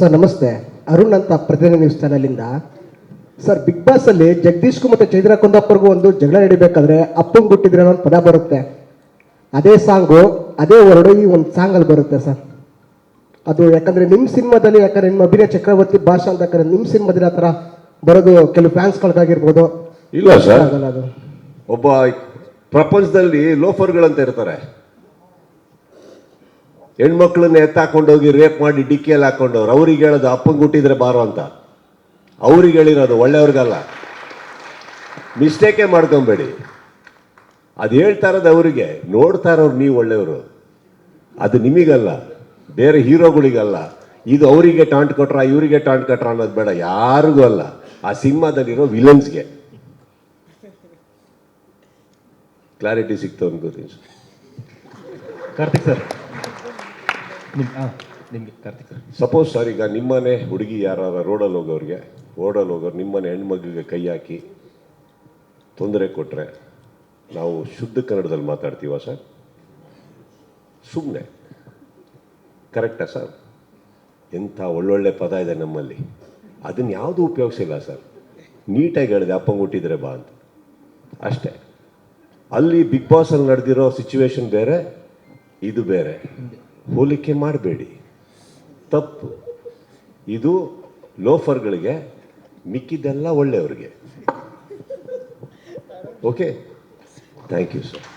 Sir ನಮಸ್ತೆ. ಅರುಣ್ ಅಂತ ಪ್ರತಿದಿನ ನ್ಯೂಸ್ ಚಾನಲಿಂದ ಸರ್ ಬಿಗ್ ಬಾಸ್ ಅಲ್ಲಿ ಜಗದೀಶ್ಗೂ ಮತ್ತೆ ಚೈತ್ರ ಕುಂದಪ್ಪರ್ಗೂ ಒಂದು ಜಗಳ ನಡಿಬೇಕಾದ್ರೆ ಅಪ್ಪಂಗೆ ಗುಟ್ಟಿದ್ರೆ ಅನ್ನೋ ಒಂದು ಪದ ಬರುತ್ತೆ. ಅದೇ ಸಾಂಗು ಅದೇ ವರ್ಡು ಈ ಒಂದು ಸಾಂಗಲ್ಲಿ ಬರುತ್ತೆ ಸರ್. ಅದು ಯಾಕಂದ್ರೆ ನಿಮ್ಮ ಸಿನಿಮಾದಲ್ಲಿ ಯಾಕಂದ್ರೆ ನಿಮ್ಮ ಅಭಿನಯ ಚಕ್ರವರ್ತಿ ಭಾಷಾ ಅಂತ ಯಾಕಂದ್ರೆ ನಿಮ್ಮ ಸಿನಿಮಾದಲ್ಲಿ ಆ ಥರ ಬರೋದು ಕೆಲವು ಫ್ಯಾನ್ಸ್ಗಳಿಗಾಗಿರ್ಬೋದು ಇಲ್ಲ ಸರ್. ಅದು. ಒಬ್ಬ ಪ್ರಪಂಚದಲ್ಲಿ ಲೋಫರ್ಗಳಂತ ಇರ್ತಾರೆ. ಹೆಣ್ಮಕ್ಳನ್ನ ಎತ್ತಾಕೊಂಡೋಗಿ ರೇಪ್ ಮಾಡಿ ಡಿಕ್ಕಿಯಲ್ಲಿ ಹಾಕೊಂಡವ್ರು, ಅವ್ರಿಗೆ ಹೇಳೋದು ಅಪ್ಪಂಗೆ ಹುಟ್ಟಿದ್ರೆ ಬಾರೋ ಅಂತ. ಅವ್ರಿಗೆ ಹೇಳಿರೋದು ಒಳ್ಳೆಯವ್ರಿಗಲ್ಲ. ಮಿಸ್ಟೇಕೇ ಮಾಡ್ಕೊಬೇಡಿ. ಅದು ಹೇಳ್ತಾ ಇರೋದು ಅವರಿಗೆ, ನೋಡ್ತಾ ಇರೋರು ನೀವು ಒಳ್ಳೆಯವರು. ಅದು ನಿಮಗಲ್ಲ, ಬೇರೆ ಹೀರೋಗಳಿಗಲ್ಲ. ಇದು ಅವರಿಗೆ ಟಾಂಟ್ ಕೊಟ್ರ, ಇವರಿಗೆ ಟಾಂಟ್ ಕೊಟ್ರ ಅನ್ನೋದು ಬೇಡ, ಯಾರಿಗೂ ಅಲ್ಲ. ಆ ಸಿನಿಮಾದಲ್ಲಿರೋ ವಿಲನ್ಸ್ಗೆ. ಕ್ಲಾರಿಟಿ ಸಿಕ್ತು ಅನ್ಕೋತೀನಿ. ಕಾರ್ತಿಕ್ ಸರ್. ನಿಮಗೆ ಕಾರ್ತಿಕ್ ಸಪೋಸ್ ಸರ್ ಈಗ ನಿಮ್ಮನೆ ಹುಡುಗಿ ಯಾರು ರೋಡಲ್ಲಿ ಹೋಗೋರಿಗೆ ರೋಡಲ್ಲಿ ಹೋಗೋರು ನಿಮ್ಮನೆ ಹೆಣ್ಮಗಿಗೆ ಕೈ ಹಾಕಿ ತೊಂದರೆ ಕೊಟ್ಟರೆ ನಾವು ಶುದ್ಧ ಕನ್ನಡದಲ್ಲಿ ಮಾತಾಡ್ತೀವ ಸರ್ ಸುಮ್ಮನೆ ಕರೆಕ್ಟಾ ಸರ್ ಎಂಥ ಒಳ್ಳೊಳ್ಳೆ ಪದ ಇದೆ ನಮ್ಮಲ್ಲಿ. ಅದನ್ನು ಯಾವುದೂ ಉಪಯೋಗಿಸಿಲ್ಲ ಸರ್ ನೀಟಾಗಿ ಹೇಳಿದೆ ಅಪ್ಪಂಗೆ ಹುಟ್ಟಿದ್ರೆ ಬಾ ಅಂತ. ಅಷ್ಟೇ. ಅಲ್ಲಿ ಬಿಗ್ ಬಾಸಲ್ಲಿ ನಡೆದಿರೋ ಸಿಚುವೇಶನ್ ಬೇರೆ ಇದು ಬೇರೆ. ಹೋಲಿಕೆ ಮಾಡಬೇಡಿ. ತಪ್ಪು. ಇದು ಲೋಫರ್ಗಳಿಗೆ ಮಿಕ್ಕಿದ್ದೆಲ್ಲ ಒಳ್ಳೆಯವ್ರಿಗೆ. Okay thank you sir